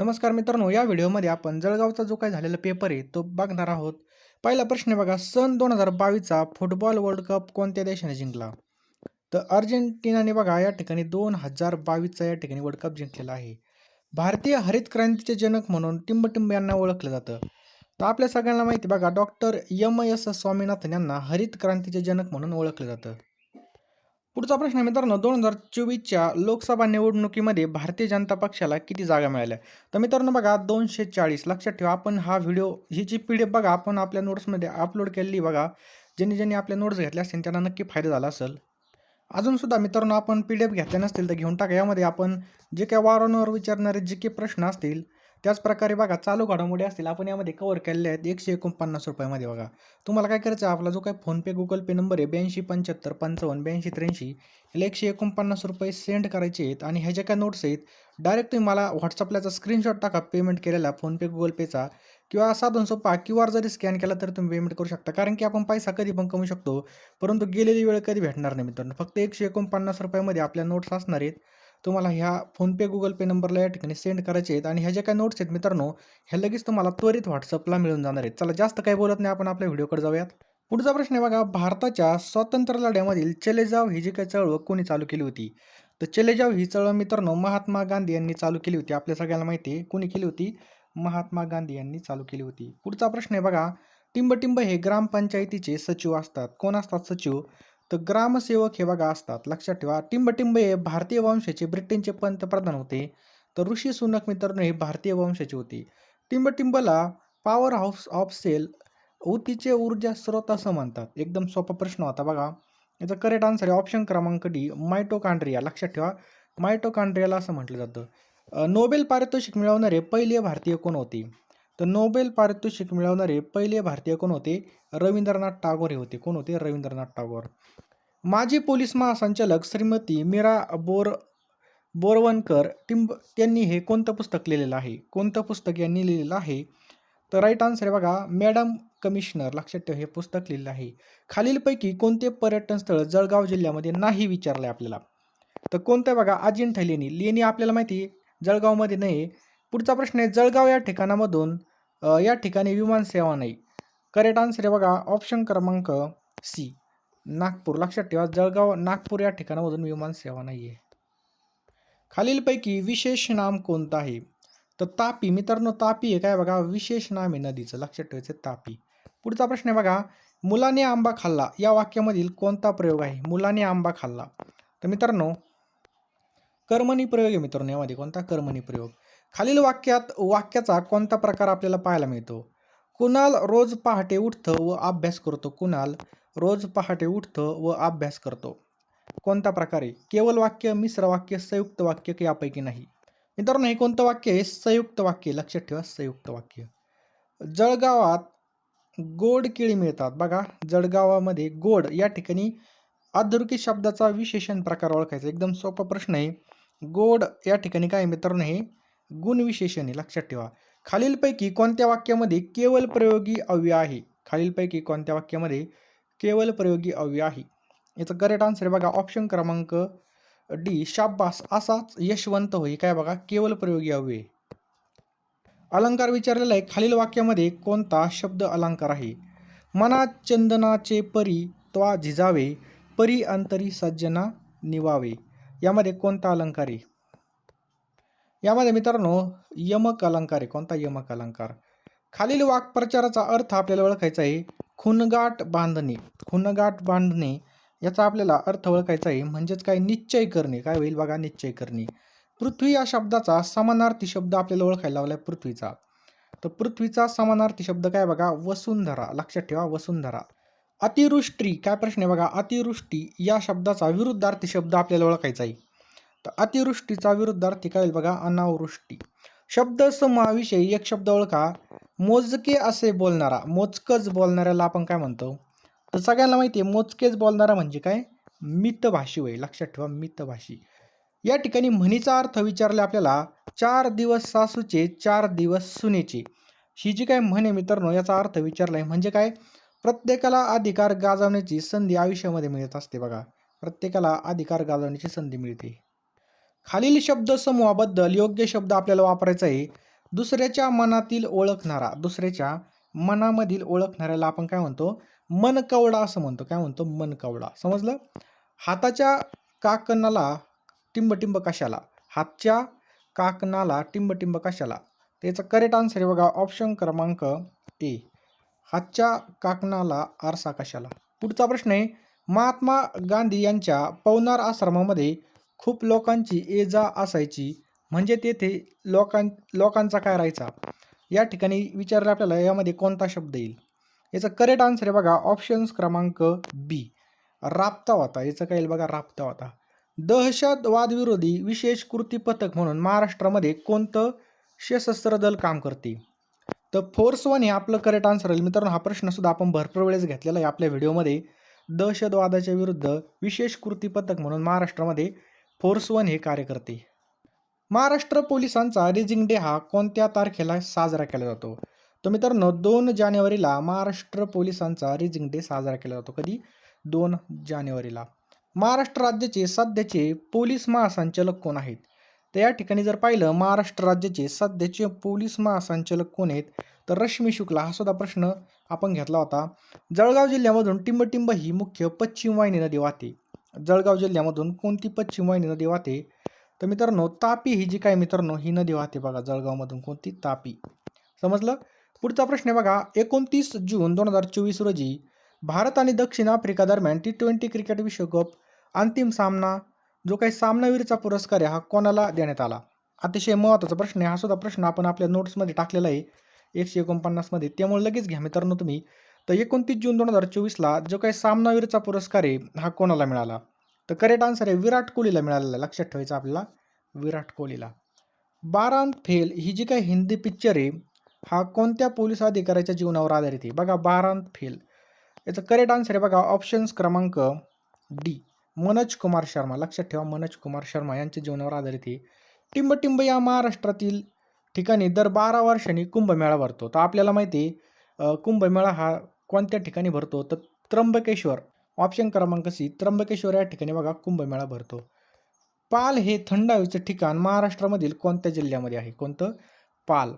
नमस्कार मित्रांनो या व्हिडिओमध्ये आपण जळगावचा जो काही झालेला पेपर आहे तो बघणार आहोत. पहिला प्रश्न बघा सन दोन हजार बावीसचा फुटबॉल वर्ल्ड कप कोणत्या देशाने जिंकला? तर अर्जेंटिनाने बघा या ठिकाणी दोन हजार बावीसचा या ठिकाणी वर्ल्ड कप जिंकलेला आहे. भारतीय हरित क्रांतीचे जनक म्हणून टिंबटिंब यांना ओळखलं जातं. तर आपल्या सगळ्यांना माहिती बघा डॉक्टर यम एस स्वामीनाथन यांना हरित क्रांतीचे जनक म्हणून ओळखलं जातं. पुढचा प्रश्न आहे मित्रांनो दोन हजार चोवीसच्या लोकसभा निवडणुकीमध्ये भारतीय जनता पक्षाला किती जागा मिळाल्या? तर मित्रांनो बघा दोनशे चाळीस. लक्षात ठेवा आपण हा व्हिडिओ ही जी पी डी एफ बघा आपण आपल्या नोट्समध्ये अपलोड केलेली बघा. ज्यांनी ज्यांनी आपल्या नोट्स घेतल्या असतील त्यांना नक्की फायदा झाला असेल. अजूनसुद्धा मित्रांनो आपण पी डी एफ घेतल्या नसतील तर घेऊन टाका. यामध्ये आपण जे काही वारंवार विचारणारे जे काही प्रश्न असतील त्याचप्रकारे बघा चालू घडामोडी असतील आपण यामध्ये कवर केलेले आहेत एकशे एकोणपन्नास रुपयामध्ये बघा. तुम्हाला काय करायचं आहे? आपला जो काही फोनपे गुगल पे नंबर आहे ब्याऐंशी पंच्याहत्तर पंचावन्न ब्याऐंशी त्र्याऐंशी याला एकशे एकोणपन्नास रुपये सेंड करायचे आहेत आणि ह्या ज्या काय नोट्स आहेत? डायरेक्ट तुम्ही मला व्हॉट्सअपलाचा स्क्रीनशॉट टाका पेमेंट केलेला फोनपे गुगल पेचा किंवा साधन सोपा क्यू आर जरी स्कॅन केला तर तुम्ही पेमेंट करू शकता. कारण की आपण पैसा कधी पण कमू शकतो परंतु गेलेली वेळ कधी भेटणार नाही मित्रांनो. फक्त एकशे एकोणपन्नास रुपयामध्ये आपल्या नोट्स असणार आहेत. तुम्हाला ह्या फोनपे गुगल पे नंबरला या ठिकाणी सेंड करायचे आहेत. आणि ह्या ज्या काही नोट्स आहेत मित्रांनो ह्या लगेच तुम्हाला त्वरित व्हॉट्सअपला मिळून जाणार आहेत. चला जास्त काही बोलत नाही आपण आपल्या व्हिडिओकडे जाऊयात. पुढचा प्रश्न आहे बघा भारताच्या स्वातंत्र्य लढ्यामधील चलेजाव ही जी काही चळवळ कोणी चालू केली होती? तर चलेजाव ही चळवळ मित्रांनो महात्मा गांधी यांनी चालू केली होती. आपल्या सगळ्यांना माहिती आहे कोणी केली होती? महात्मा गांधी यांनी चालू केली होती. पुढचा प्रश्न आहे बघा टिंबटिंब हे ग्रामपंचायतीचे सचिव असतात. कोण असतात सचिव? तर ग्रामसेवक हे बघा असतात. लक्षात ठेवा. टिंबटिंब हे भारतीय वंशाचे ब्रिटनचे पंतप्रधान होते. तर ऋषी सुनक मित्रांनो हे भारतीय वंशाचे होते. टिंबटिंबला पॉवर हाऊस ऑफ सेल ऊतीचे ऊर्जा स्रोत असं म्हणतात. एकदम सोपा प्रश्न होता बघा. याचा करेक्ट आन्सर आहे ऑप्शन क्रमांक डी मायटोकांड्रिया लक्षात ठेवा. मायटोकांड्रियाला असं म्हटलं जातं. नोबेल पारितोषिक मिळवणारे पहिले भारतीय कोण होते? तर नोबेल पारितोषिक मिळवणारे पहिले भारतीय कोण होते? रवींद्रनाथ टागोर हे होते. कोण होते? रवींद्रनाथ टागोर. माजी पोलीस महासंचालक श्रीमती मीरा बोर बोरवणकर टिंब त्यांनी हे कोणतं पुस्तक लिहिलेलं आहे? कोणतं पुस्तक यांनी लिहिलेलं आहे? तर राईट आन्सर आहे बघा मॅडम कमिशनर. लक्षात ठेवा हे पुस्तक लिहिलेलं आहे. खालीलपैकी कोणते पर्यटन स्थळ जळगाव जिल्ह्यामध्ये नाही विचारलं आहे आपल्याला? तर कोणतं आहे बघा अजिंठा लेणी. लेणी आपल्याला माहिती आहे जळगावमध्ये नाही पुढचा प्रश्न आहे जळगाव या ठिकाणामधून या ठिकाणी विमानसेवा नाही. करेक्ट आन्सर आहे बघा ऑप्शन क्रमांक सी नागपूर. लक्षात ठेवा जळगाव नागपूर या ठिकाणामधून विमानसेवा नाही आहे खालीलपैकी विशेष नाम कोणतं आहे? तर तापी मित्रांनो तापी आहे काय बघा विशेष नाम आहे नदीचं. लक्षात ठेवायचं तापी. पुढचा प्रश्न आहे बघा मुलाने आंबा खाल्ला या वाक्यामधील कोणता प्रयोग आहे? मुलाने आंबा खाल्ला. तर मित्रांनो कर्मणी प्रयोग आहे मित्रांनो यामध्ये कोणता? कर्मणी प्रयोग. खालील वाक्यात वाक्याचा कोणता प्रकार आपल्याला पाहायला मिळतो? कुणाल रोज पहाटे उठतं व अभ्यास करतो. कुणाल रोज पहाटे उठतं व अभ्यास करतो. कोणता प्रकारे केवळ वाक्य मिश्र वाक्य संयुक्त वाक्य यापैकी नाही? मित्रांनो हे कोणतं वाक्य आहे? संयुक्त वाक्य. लक्षात ठेवा संयुक्त वाक्य. जळगावात गोड केळी मिळतात. बघा जळगावामध्ये गोड या ठिकाणी आधुरुकी शब्दाचा विशेषण प्रकार ओळखायचा. एकदम सोपा प्रश्न आहे. गोड या ठिकाणी काय मित्रांनो हे गुणविशेषणे लक्षात ठेवा. खालीलपैकी कोणत्या वाक्यामध्ये केवळ प्रयोगी अव्यय आहे? खालीलपैकी कोणत्या वाक्यामध्ये केवळ प्रयोगी अव्यय आहे? याचा करेक्ट आन्सर आहे बघा ऑप्शन क्रमांक डी शाब्बास असाच यशवंत होई काय बघा केवळ प्रयोगी अव्यय. अलंकार विचारलेला आहे खालील वाक्यामध्ये कोणता शब्द अलंकार आहे? मनात चंदनाचे परी त्वा झिजावे परी अंतरी सज्जना निवावे. यामध्ये कोणता अलंकार आहे? यामध्ये मित्रांनो यमक अलंकार आहे. कोणता यमक अलंकार खालील वाक्प्रचाराचा अर्थ आपल्याला ओळखायचा आहे खुनगाट बांधणे. खुनगाट बांधणे याचा आपल्याला अर्थ ओळखायचा आहे म्हणजेच काय? निश्चय करणे. काय होईल बघा? निश्चय करणे. पृथ्वी या शब्दाचा समानार्थी शब्द आपल्याला ओळखायला लावला आहे पृथ्वीचा. तर पृथ्वीचा समानार्थी शब्द काय बघा? वसुंधरा. लक्षात ठेवा वसुंधरा. अतिवृष्टी. काय प्रश्न आहे बघा? अतिवृष्टी या शब्दाचा विरुद्धार्थी शब्द आपल्याला ओळखायचा आहे. तर अतिवृष्टीचा विरुद्धार्थी काय बघा अनावृष्टी. शब्द समूहाविषयी एक शब्द ओळखा. मोजके असे बोलणारा मोजकच बोलणाऱ्याला आपण काय म्हणतो? तर सगळ्यांना माहिती आहे मोजकेच बोलणारा म्हणजे काय? मितभाषी होय लक्षात ठेवा मितभाषी. या ठिकाणी म्हणीचा अर्थ विचारला आपल्याला चार दिवस सासूचे चार दिवस सुनेचे. ही जी काय म्हणे मित्रांनो याचा अर्थ विचारला आहे म्हणजे काय? प्रत्येकाला अधिकार गाजवण्याची संधी आयुष्यामध्ये मिळत असते बघा. प्रत्येकाला अधिकार गाजवण्याची संधी मिळते. खालील शब्दसमूहाबद्दल योग्य शब्द आपल्याला वापरायचा आहे. दुसऱ्याच्या मनातील ओळखणारा दुसऱ्याच्या मनामधील ओळखणाऱ्याला आपण काय म्हणतो? मनकवडा असं म्हणतो. काय म्हणतो? मनकवडा समजलं? हाताच्या काकणाला टिंबटिंब कशाला? हातच्या काकणाला टिंबटिंब कशाला? त्याचं करेक्ट आन्सर आहे बघा ऑप्शन क्रमांक ए हातच्या काकणाला आरसा कशाला? पुढचा प्रश्न आहे. महात्मा गांधी यांच्या पवनार आश्रमामध्ये खूप लोकांची ये जा असायची. म्हणजे तेथे लोकां लोकांचा काय राहायचा? या ठिकाणी विचारलं आपल्याला यामध्ये कोणता शब्द येईल? याचं करेक्ट आन्सर आहे बघा ऑप्शन्स क्रमांक बी राबता होता. याचं काय येईल बघा? राबता होता. दहशतवादविरोधी विशेष कृती पथक म्हणून महाराष्ट्रामध्ये कोणतं सशस्त्र दल काम करते? तर फोर्स वन हे आपलं करेक्ट आन्सर आहे मित्रांनो हा प्रश्नसुद्धा आपण भरपूर वेळेस घेतलेला आहे आपल्या व्हिडिओमध्ये दहशतवादाच्या विरुद्ध विशेष कृती पथक म्हणून महाराष्ट्रामध्ये फोर्स वन हे कार्य करते. महाराष्ट्र पोलिसांचा रेजिंग डे हा कोणत्या तारखेला साजरा केला जातो? तर मित्रांनो दोन जानेवारीला महाराष्ट्र पोलिसांचा रेजिंग डे साजरा केला जातो. कधी? दोन जानेवारीला. महाराष्ट्र राज्याचे सध्याचे पोलीस महासंचालक कोण आहेत? तर या ठिकाणी जर पाहिलं महाराष्ट्र राज्याचे सध्याचे पोलीस महासंचालक कोण आहेत? तर रश्मी शुक्ला हा सुद्धा प्रश्न आपण घेतला होता. जळगाव जिल्ह्यामधून टिंबटिंब ही मुख्य पश्चिम वाहिनी नदी वाहते. जळगाव जिल्ह्यामधून कोणती पश्चिम वाहिनी नदी वाहते? तर मित्रांनो तापी ही जी काय मित्रांनो ही नदी वाहते बघा जळगावमधून कोणती? तापी. समजलं? पुढचा प्रश्न आहे बघा एकोणतीस जून दोन हजार चोवीस रोजी भारत आणि दक्षिण आफ्रिका दरम्यान टी ट्वेंटी क्रिकेट विश्वकप अंतिम सामना जो काही सामनावीरचा पुरस्कार आहे हा कोणाला देण्यात आला? अतिशय महत्त्वाचा प्रश्न आहे हा सुद्धा प्रश्न आपण आपल्या नोट्समध्ये टाकलेला आहे. एकशे एकोणपन्नासमध्ये त्यामुळे लगेच घ्या मित्रांनो तुम्ही. तर एकोणतीस जून दोन हजार चोवीसला जो काही सामनावीरचा पुरस्कार आहे हा कोणाला मिळाला? तर करेक्ट आन्सर आहे विराट कोहलीला मिळालेला आहे. लक्षात ठेवायचं आपल्याला. विराट कोहलीला. बारांत फेल ही जी काही हिंदी पिक्चर आहे हा कोणत्या पोलीस अधिकाऱ्याच्या जीवनावर आधारित आहे? बघा बारांत फेल. याचं करेक्ट आन्सर आहे बघा ऑप्शन्स क्रमांक डी मनोज कुमार शर्मा. लक्षात ठेवा मनोज कुमार शर्मा यांच्या जीवनावर आधारित आहे. टिंबटिंब या महाराष्ट्रातील ठिकाणी दर बारा वर्षांनी कुंभमेळा भरतो. तर आपल्याला माहिती आहे कुंभमेळा हा कोणत्या ठिकाणी भरतो? तर त्र्यंबकेश्वर. ऑप्शन क्रमांक सी त्र्यंबकेश्वर या ठिकाणी बघा कुंभमेळा भरतो. पाल हे थंड हवेचं ठिकाण महाराष्ट्रामधील कोणत्या जिल्ह्यामध्ये आहे? कोणतं? पाल.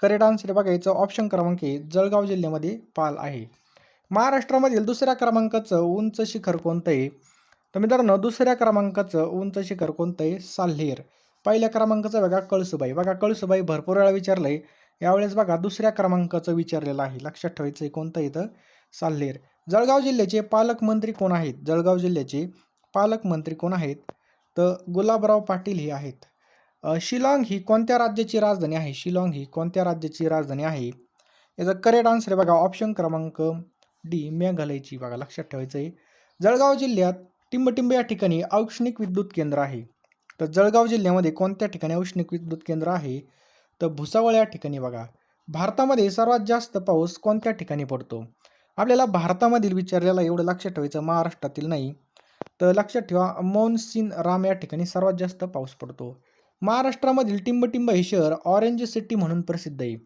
करेक्ट आन्सर बघायचं ऑप्शन क्रमांक ए जळगाव जिल्ह्यामध्ये पाल आहे. महाराष्ट्रामधील दुसऱ्या क्रमांकाचं उंच शिखर कोणतं आहे? तर मित्रांनो दुसऱ्या क्रमांकाचं उंच शिखर कोणतं आहे? साल्हेर. पहिल्या क्रमांकाचं बघा कळसुबाई. बघा कळसुबाई भरपूर वेळा विचारलं आहे यावेळेस बघा दुसऱ्या क्रमांकाचं विचारलेलं आहे. लक्षात ठेवायचं आहे कोणतं इथं? साल्हेर. जळगाव जिल्ह्याचे पालकमंत्री कोण आहेत? जळगाव जिल्ह्याचे पालकमंत्री कोण आहेत? तर गुलाबराव पाटील हे आहेत. शिलाँग ही कोणत्या राज्याची राजधानी आहे? शिलाँग ही कोणत्या राज्याची राजधानी आहे? याचा करेक्ट आन्सर आहे बघा ऑप्शन क्रमांक डी मेघालयची. बघा लक्षात ठेवायचं आहे जळगाव जिल्ह्यात टिंबटिंब या ठिकाणी औष्णिक विद्युत केंद्र आहे. तर जळगाव जिल्ह्यामध्ये कोणत्या ठिकाणी औष्णिक विद्युत केंद्र आहे? तर भुसावळ या ठिकाणी बघा. भारतामध्ये सर्वात जास्त पाऊस कोणत्या ठिकाणी पडतो? आपल्याला भारतामधील विचारलेला एवढं लक्षात ठेवायचं महाराष्ट्रातील नाही. तर लक्षात ठेवा मौनसिन राम या ठिकाणी सर्वात जास्त पाऊस पडतो. महाराष्ट्रामधील टिंबटिंब हे शहर ऑरेंज सिटी म्हणून प्रसिद्ध आहे.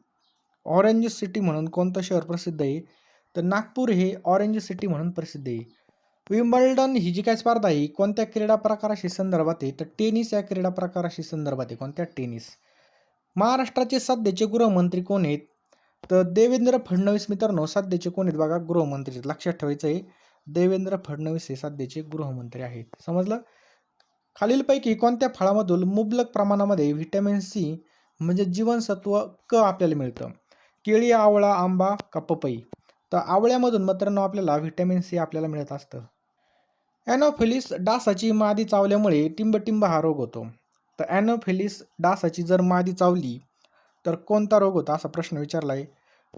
ऑरेंज सिटी म्हणून कोणतं शहर प्रसिद्ध आहे? तर नागपूर हे ऑरेंज सिटी म्हणून प्रसिद्ध आहे. विम्बल्डन ही जी काय स्पर्धा आहे कोणत्या क्रीडा प्रकाराशी संदर्भात आहे? तर टेनिस या क्रीडा प्रकाराशी संदर्भात आहे. कोणत्या? टेनिस. महाराष्ट्राचे सध्याचे गृहमंत्री कोण आहेत? तर देवेंद्र फडणवीस मित्रांनो सध्याचे कोण आहेत बघा? गृहमंत्री आहेत. लक्षात ठेवायचं आहे देवेंद्र फडणवीस हे सध्याचे गृहमंत्री आहेत. समजलं? खालीलपैकी कोणत्या फळामधून मुबलक प्रमाणामध्ये व्हिटॅमिन सी म्हणजे जीवनसत्व क आपल्याला मिळतं? केळी आवळा आंबा का पपई? तर आवळ्यामधून मित्रांनो आपल्याला व्हिटॅमिन सी आपल्याला मिळत असतं. ॲनोफिलिस डासाची मादी चावल्यामुळे टिंबटिंब हा रोग होतो. तर ॲनोफिलिस डासाची जर मादी चावली तर कोणता रोग होता असा प्रश्न विचारला आहे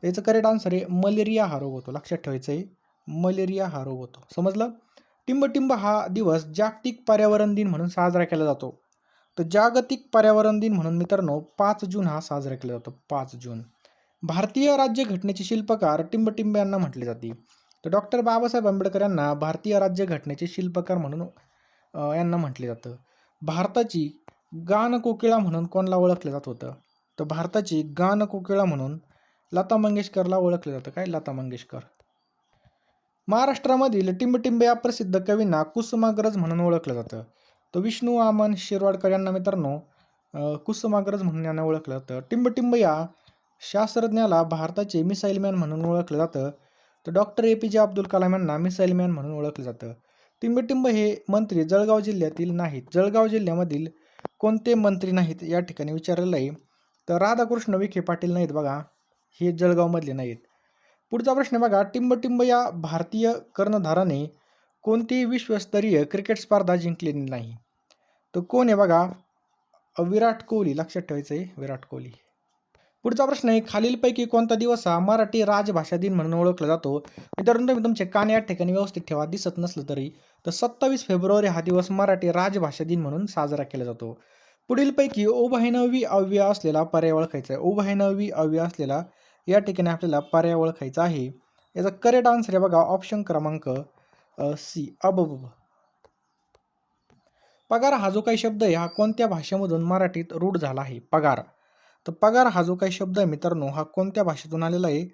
याचं करेक्ट आन्सर आहे मलेरिया हा रोग होतो. लक्षात ठेवायचं आहे मलेरिया हा रोग होतो. समजलं? टिंबटिंब हा दिवस जागतिक पर्यावरण दिन म्हणून साजरा केला जातो. तर जागतिक पर्यावरण दिन म्हणून मित्रांनो पाच जून हा साजरा केला जातो. पाच जून. भारतीय राज्यघटनेचे शिल्पकार टिंबटिंब यांना म्हटले जाते. तर डॉक्टर बाबासाहेब आंबेडकर यांना भारतीय राज्यघटनेचे शिल्पकार म्हणून यांना म्हटले जातं. भारताची गान कोकिळा म्हणून कोणाला ओळखलं जात होतं? तर भारताची गान कोकिळा म्हणून लता मंगेशकरला ओळखलं जातं. काय लता मंगेशकर? महाराष्ट्रामधील टिंबटिंब या प्रसिद्ध कवींना कुसुमाग्रज म्हणून ओळखलं जातं. तर विष्णू वामन शिरवाडकर यांना मित्रांनो कुसुमाग्रज म्हणून यांना ओळखलं जातं. टिंबटिंब या शास्त्रज्ञाला भारताचे मिसाईल मॅन म्हणून ओळखलं जातं. तर डॉक्टर ए पी जे अब्दुल कलाम यांना मिसाईल मॅन म्हणून ओळखलं जातं. टिंबटिंब हे मंत्री जळगाव जिल्ह्यातील नाहीत. जळगाव जिल्ह्यामधील कोणते मंत्री नाहीत या ठिकाणी विचारलेलं आहे तर राधाकृष्ण विखे पाटील नाहीत बघा हे जळगावमधले नाहीत. पुढचा प्रश्न बघा टिंबटिंब या भारतीय कर्णधाराने कोणतीही विश्वस्तरीय क्रिकेट स्पर्धा जिंकलेली नाही? तर कोण आहे बघा? विराट कोहली लक्षात ठेवायचं आहे विराट कोहली. पुढचा प्रश्न आहे खालीलपैकी कोणता दिवस हा मराठी राजभाषा दिन म्हणून ओळखला जातो? मित्रांनो तुम्ही तुमचे कान या ठिकाणी व्यवस्थित ठेवा दिसत नसलं तरी. तर सत्तावीस फेब्रुवारी हा दिवस मराठी राजभाषा दिन म्हणून साजरा केला जातो. पुढीलपैकी उभयनवी अव्यय असलेला पर्याय ओळखायचा आहे. उभयनवी अव्यय असलेला या ठिकाणी आपल्याला पर्याय ओळखायचा आहे. याचा करेक्ट आन्सर आहे बघा ऑप्शन क्रमांक सी अबब पगार हा जो काही शब्द आहे हा कोणत्या भाषेमधून मराठीत रूढ झाला आहे? पगार. तर पगार हा जो काही शब्द आहे मित्रांनो हा कोणत्या भाषेतून आलेला आहे?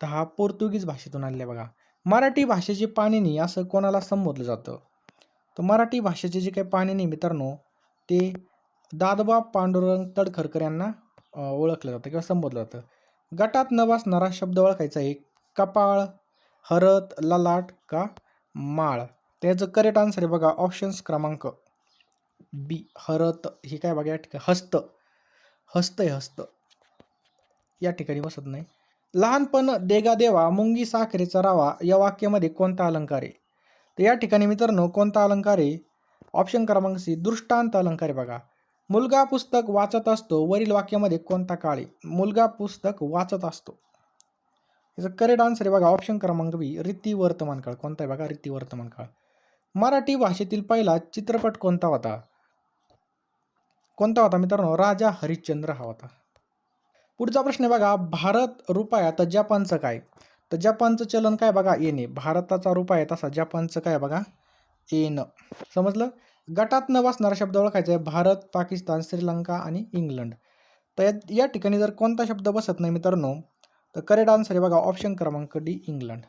तर हा पोर्तुगीज भाषेतून आलेला आहे बघा. मराठी भाषेची पाणिनी असं कोणाला संबोधलं जातं? तर मराठी भाषेचे जे काही पाणिनी मित्रांनो ते दादबा पांडुरंग तडखरकर यांना ओळखलं जातं किंवा संबोधलं जातं. गटात न बसणारा शब्द ओळखायचा आहे. कपाळ हरत ललाट का माळ? त्याचं करेक्ट आन्सर आहे बघा ऑप्शन्स क्रमांक बी. हरत हे काय बघा या ठिकाणी हस्त. हस्त आहे हस्त. या ठिकाणी बसत नाही. लहानपण देगा देवा मुंगी साखरेचा रावा या वाक्यामध्ये कोणता अलंकार आहे? तर या ठिकाणी मित्रांनो कोणता अलंकार आहे? ऑप्शन क्रमांक सी दृष्टांत अलंकार बघा. मुलगा पुस्तक वाचत असतो वरील वाक्यामध्ये कोणता काळ आहे? मुलगा पुस्तक वाचत असतो. याचं करेक्ट आन्सर आहे बघा ऑप्शन क्रमांक बी रीती वर्तमान काळ कोणता आहे बघा रीती वर्तमान काळ मराठी भाषेतील पहिला चित्रपट कोणता होता? कोणता होता मित्रांनो? राजा हरिश्चंद्र हा होता. पुढचा प्रश्न आहे बघा भारत रुपया तर जपानचं काय? तर जपानचं चलन काय बघा? येणे भारताचा रुपया तसा जपानचं काय बघा? येणं समजलं? गटात न बसणारा शब्द ओळखायचा आहे. भारत पाकिस्तान श्रीलंका आणि इंग्लंड. तर या- या ठिकाणी जर कोणता शब्द बसत नाही मित्रांनो तर करेक्ट आन्सर आहे बघा ऑप्शन क्रमांक डी इंग्लंड.